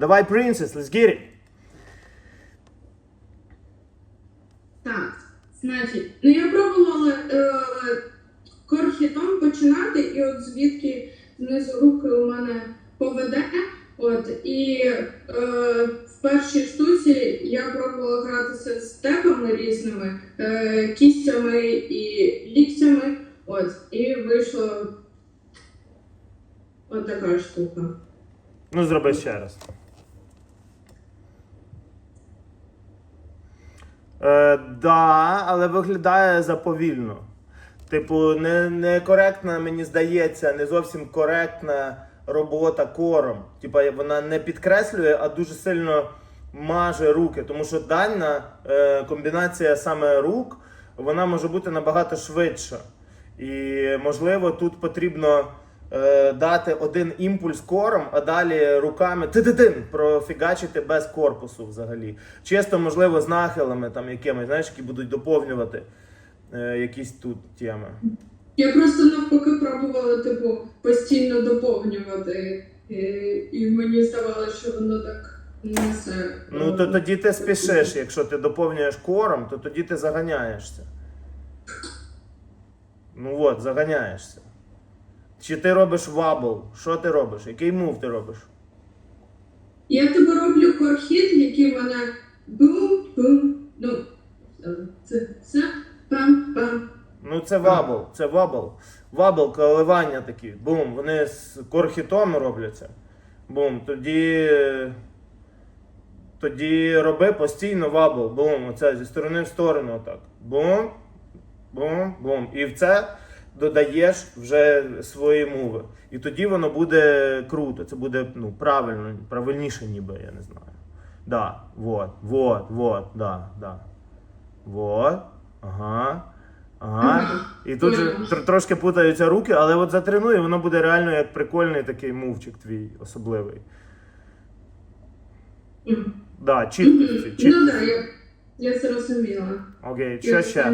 Давай, princess, let's get it. Так, значить, ну я пробувала е, корхітом починати, і от звідки знизу руки у мене поведе. От, і е, в першій штуці я пробувала гратися з степами різними, е, кістями і ліктями. От, і вийшла от така штука. Ну, зроби ще раз. Е, да, але виглядає заповільно. Типу, не, некоректна, мені здається, не зовсім коректна робота кором. Типа, вона не підкреслює, а дуже сильно маже руки. Тому що дальна е, комбінація саме рук, вона може бути набагато швидша. І можливо, тут потрібно е, дати один імпульс кором, а далі руками ти-ти-тин профігачити без корпусу взагалі. Чисто, можливо, з нахилами там якимись, знаєш, які будуть доповнювати е, якісь тут теми. Я просто навпаки пробувала, типу, постійно доповнювати, і, і мені здавалося, що воно так несе. Ну то тоді ти спішиш, якщо ти доповнюєш кором, то тоді ти заганяєшся. Ну от, заганяєшся. Чи ти робиш вабл? Що ти робиш? Який мув ти робиш? Я тебе роблю корхіт, який мене бум-бум, ну, це все пам-пам. Ну це вабл, це вабл. Вабл, коливання такі. Бум. Вони з корхітом робляться. Бум. Тоді. Тоді роби постійно вабл. Бум. Оце зі сторони в сторону. Отак. Бум. Бум. Бум. І в це додаєш вже свої мови. І тоді воно буде круто. Це буде ну, правильно, правильніше, ніби, я не знаю. Да, вот, вот, вот, да, да. Вот. Ага. Ага. І тут же тр- трошки путаються руки, але от затренуй, і воно буде реально як прикольний такий мувчик твій особливий. Да, чіткості. Ну так, я, я зрозуміла. Окей, що ще?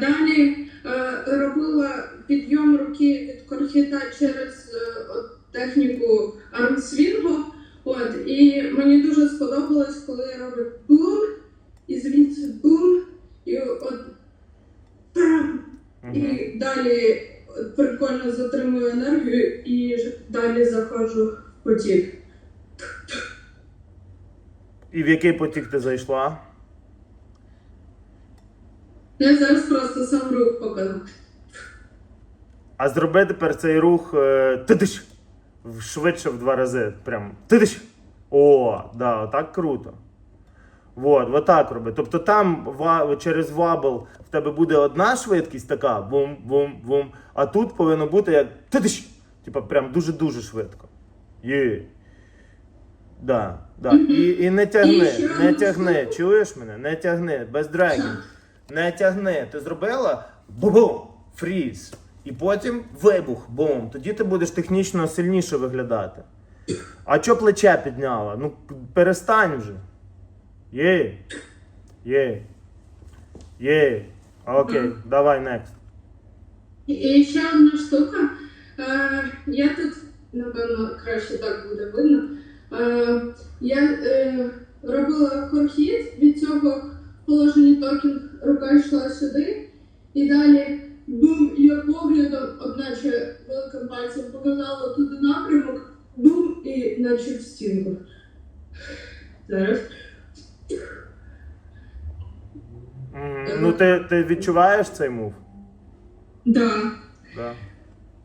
Далі е, робила підйом руки від корхіта через е, техніку армсвінгу. От, і мені дуже сподобалось, коли я роблю бум, і звідси бум, і от там, Мгм. і далі прикольно затримую енергію і далі заходжу в потік. І в який потік ти зайшла? Я зараз просто сам рух покажу. А зроби тепер цей рух е, тидиш, в- швидше в два рази. Прям тидиш. О, да, так круто. Вот, вот так роби. Тобто там ва- через вабл в тебе буде одна швидкість така, бум, бум, бум. А тут повинно бути як тидиш. Типа прям дуже-дуже швидко. Є. Да, да. І, і не тягни, не тягни. Чуєш мене? Не тягни, без драгів. Не тягни. Ти зробила бум, фріз. І потім вибух, бум. Тоді ти будеш технічно сильніше виглядати. А чо плече підняла? Ну перестань вже. Є. Є. Є. Окей, давай next. І- ще одна штука. Е, я тут, напевно, краще так буде видно. Е, я е, робила корхіт, від цього в положенні токінг рука йшла сюди, і далі бум, я поглядом, одначе великим пальцем показала туди напрямок, бум, і наче в стінку. Зараз. Ну ти, ти відчуваєш цей мув? Да. Да.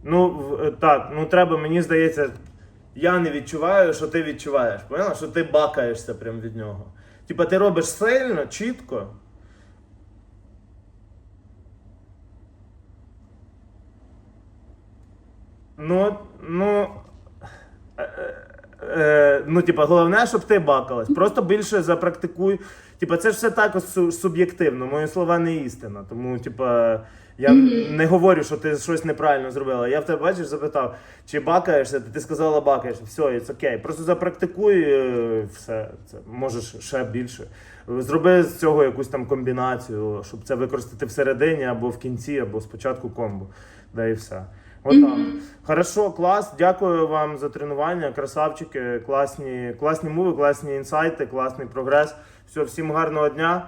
Ну, е, так, ну треба, мені здається, я не відчуваю, що ти відчуваєш. Поняла? Що ти бакаєшся прям від нього. Типа ти робиш сильно, чітко. Ну, ну. е, е, е, Ну, типа, головне, щоб ти бакалась. Просто більше запрактикуй. Типа, це ж все так су- суб'єктивно. Мої слова не істина. Тому, типа, я Мгм. не говорю, що ти щось неправильно зробила. Я в тебе бачиш, запитав, чи бакаєшся, ти сказала бакаєшся. Все, it's окей. Просто запрактикуй е, все. Це можеш ще більше. Зроби з цього якусь там комбінацію, щоб це використати всередині або в кінці, або спочатку комбо. Да і все. Отак. Мгм. Хорошо, клас. Дякую вам за тренування. Красавчики, класні, класні мови, класні інсайти, класний прогрес. Все, всім гарного дня.